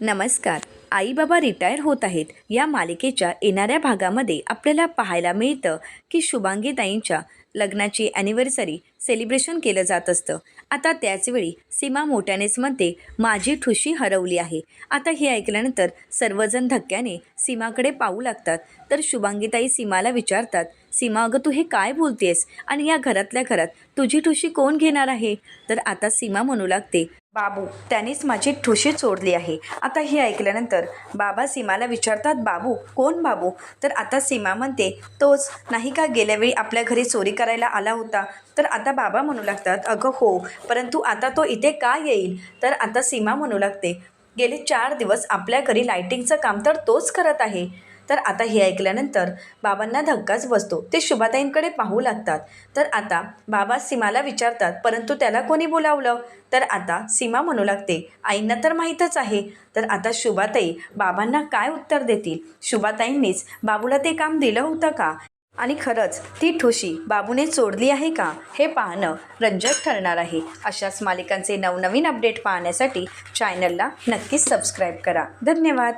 नमस्कार. आई बाबा रिटायर होत आहेत. या मालिकेच्या येणाऱ्या भागामध्ये आपल्याला पाहायला मिळतं की शुभांगीताईंच्या लग्नाची ॲनिव्हर्सरी सेलिब्रेशन केलं जात असतं. आता त्याचवेळी सीमा मोठ्यानेच म्हणते माझी ठुशी हरवली आहे. आता हे ऐकल्यानंतर सर्वजण धक्क्याने सीमाकडे पाहू लागतात. तर शुभांगीताई सीमाला विचारतात सीमा अगं तू हे काय बोलतेस? आणि या घरातल्या घरात तुझी ठुशी कोण घेणार आहे? तर आता सीमा म्हणू लागते बाबू त्यानेच माझी ठुशी चोरली आहे. आता हे ऐकल्यानंतर बाबा सीमाला विचारतात बाबू कोण बाबू? तर आता सीमा म्हणते तोच. नाही का गेल्या वेळी आपल्या घरी चोरी करायला आला होता? तर आता बाबा म्हणू लागतात अगं हो परंतु आता तो इथे का येईल? तर आता सीमा म्हणू लागते गेले चार दिवस आपल्या घरी लायटिंगचं काम तर तोच करत आहे. तर आता हे ऐकल्यानंतर बाबांना धक्काच बसतो. ते शुभाताईंकडे पाहू लागतात. तर आता बाबा सीमाला विचारतात परंतु त्याला कोणी बोलावलं? तर आता सीमा म्हणू लागते आईंना तर माहीतच आहे. तर आता शुभाताई बाबांना काय उत्तर देतील? शुभाताईंनीच बाबूला ते काम दिलं होतं का? आणि खरंच ती ठुशी बाबूने चोरली आहे का? हे पाहणं रंजक ठरणार आहे. अशाच मालिकांचे नवनवीन अपडेट पाहण्यासाठी चॅनलला नक्कीच सबस्क्राईब करा. धन्यवाद.